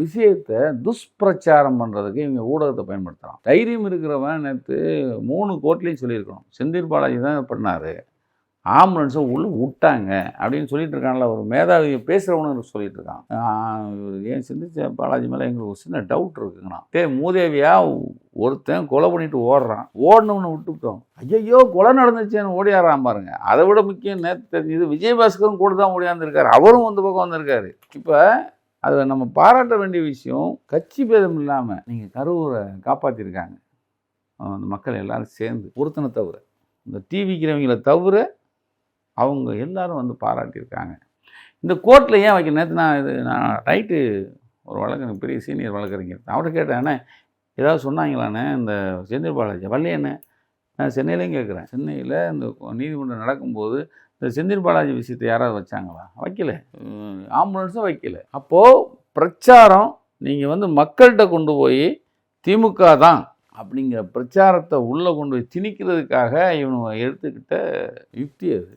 விஷயத்தை துஷ்பிரச்சாரம் பண்ணுறதுக்கு இவங்க ஊடகத்தை பயன்படுத்துகிறான் தைரியம் இருக்கிறவன் நேற்று மூணு கோர்ட்லேயும் சொல்லியிருக்கணும். செந்தில் பாலாஜி தான் பண்ணார். ஆம்புலன்ஸை உள்ளே விட்டாங்க அப்படின்னு சொல்லிட்டு இருக்கான்ல ஒரு மேதாவி பேசுகிறவனு சொல்லிட்டு இருக்கான். ஏன் சிந்திச்ச பாலாஜி மேலே எங்களுக்கு ஒரு சின்ன டவுட் இருக்குங்கண்ணா டே மூதேவியா ஒருத்தன் கொலை பண்ணிட்டு ஓடுறான். ஓடணும்னு விட்டுவிட்டோம் ஐயையோ கொலை நடந்துச்சேன்னு ஓடியாரான் பாருங்க. அதை விட முக்கியம் நேற்று தெரிஞ்சது விஜயபாஸ்கரும் கூட தான் ஓடியாந்துருக்காரு. அவரும் அந்த பக்கம் வந்திருக்காரு. இப்போ அதில் நம்ம பாராட்ட வேண்டிய விஷயம் கட்சி பேதம் இல்லாமல் நீங்கள் கரூரை காப்பாற்றிருக்காங்க அந்த மக்கள் எல்லோரும் சேர்ந்து ஒருத்தனை தவிர இந்த டிவிக்கிறவங்கள தவிர அவங்க எல்லாரும் வந்து பாராட்டியிருக்காங்க. இந்த கோர்ட்டில் ஏன் வைக்க நேற்று நான் இது நான் ரைட்டு ஒரு வழக்கறிஞர் பெரிய சீனியர் வழக்கறிஞர் அவர்கிட்ட கேட்டேன் அண்ணே ஏதாவது சொன்னாங்களாண்ணே இந்த செந்தில் பாலாஜி வரலையேண்ணே நான் சென்னையிலையும் கேட்குறேன். சென்னையில் இந்த நீதிமன்றம் நடக்கும்போது இந்த செந்தில் பாலாஜி விஷயத்தை யாராவது வச்சாங்களா? வைக்கல. ஆம்புலன்ஸும் வைக்கல. அப்போது பிரச்சாரம் நீங்கள் வந்து மக்கள்கிட்ட கொண்டு போய் திமுக தான் அப்படிங்கிற பிரச்சாரத்தை உள்ளே கொண்டு போய் திணிக்கிறதுக்காக இவனுங்க எடுத்துக்கிட்ட யுக்தி அது.